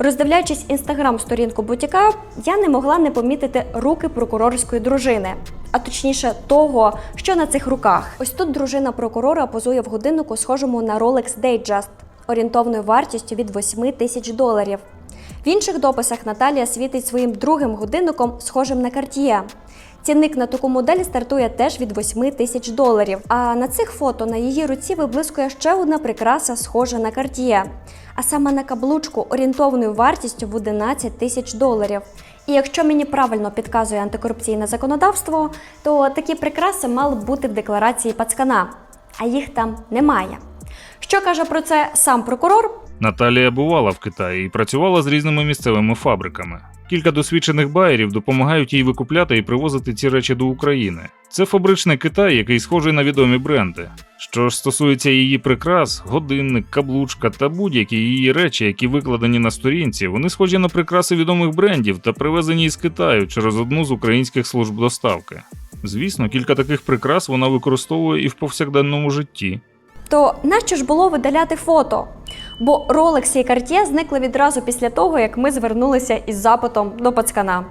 Роздивляючись інстаграм-сторінку бутіка, я не могла не помітити руки прокурорської дружини, а точніше того, що на цих руках. Ось тут дружина прокурора позує в годиннику, схожому на Rolex Datejust, орієнтовною вартістю від 8 тисяч доларів. В інших дописах Наталія світить своїм другим годинником, схожим на Cartier. Цінник на таку модель стартує теж від 8 тисяч доларів. А на цих фото на її руці виблискує ще одна прикраса, схожа на Cartier, а саме на каблучку орієнтовною вартістю в 11 тисяч доларів. І якщо мені правильно підказує антикорупційне законодавство, то такі прикраси мали б бути в декларації пацкана, а їх там немає. Що каже про це сам прокурор? Наталія бувала в Китаї і працювала з різними місцевими фабриками. Кілька досвідчених байерів допомагають їй викупляти і привозити ці речі до України. Це фабричний Китай, який схожий на відомі бренди. Що ж стосується її прикрас, годинник, каблучка та будь-які її речі, які викладені на сторінці, вони схожі на прикраси відомих брендів та привезені із Китаю через одну з українських служб доставки. Звісно, кілька таких прикрас вона використовує і в повсякденному житті. То нащо ж було видаляти фото? Бо Rolex і Cartier зникли відразу після того, як ми звернулися із запитом до пацкана.